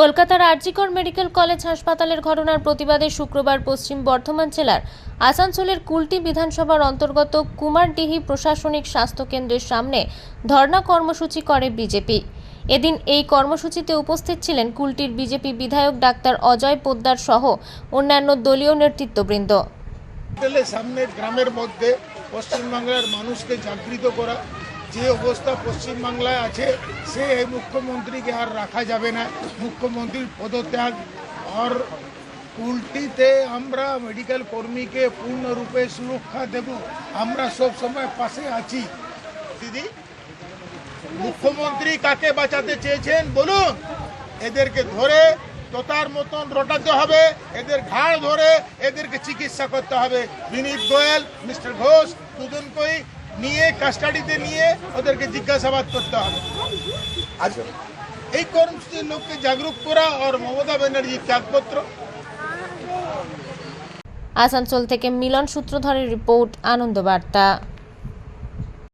কলকাতার RG Kar medical college হাসপাতালের ঘটনার প্রতিবাদে শুক্রবার পশ্চিম বর্ধমান জেলার আসানসোলের কুলটি বিধানসভার অন্তর্গত কুমারডিহি প্রশাসনিক স্বাস্থ্য কেন্দ্রের সামনে ধর্ণা কর্মসূচি করে বিজেপি। এদিন এই কর্মসূচিতে উপস্থিত ছিলেন কুলটির বিজেপি বিধায়ক ডাক্তার অজয় পোদ্দার সহ অন্যান্য দলীয় নেতৃত্ববৃন্দ। সামনে গ্রামের মধ্যে পশ্চিমবাংলার মানুষকে জাগৃত করা যে অবস্থা পশ্চিমবাংলায় আছে, সে এই মুখ্যমন্ত্রীকে আর রাখা যাবে না। মুখ্যমন্ত্রীর পদত্যাগ আর উল্টিতে আমরা মেডিকেল কর্মীকে পূর্ণরূপে সুরক্ষা দেব। আমরা সব সময় পাশে আছি। দিদি, মুখ্যমন্ত্রী কাকে বাঁচাতে চেয়েছেন বলুন? এদেরকে ধরে তোতার মতন রটাতে হবে, এদের ঘাড় ধরে এদেরকে চিকিৎসা করতে হবে। বিনীত গোয়েল, মিস্টার ঘোষ দুজনকেই নিয়ে কাস্টাডিতে নিয়ে ওদেরকে জিজ্ঞাসাবাদ করতে হবে। আচ্ছা। এই কর্মসূচির লোককে জাগরুক করা ওর মমতা ব্যানার্জির ত্যাগপত্র। আসানসোল থেকে মিলন সূত্রধরের রিপোর্ট আনন্দবার্তা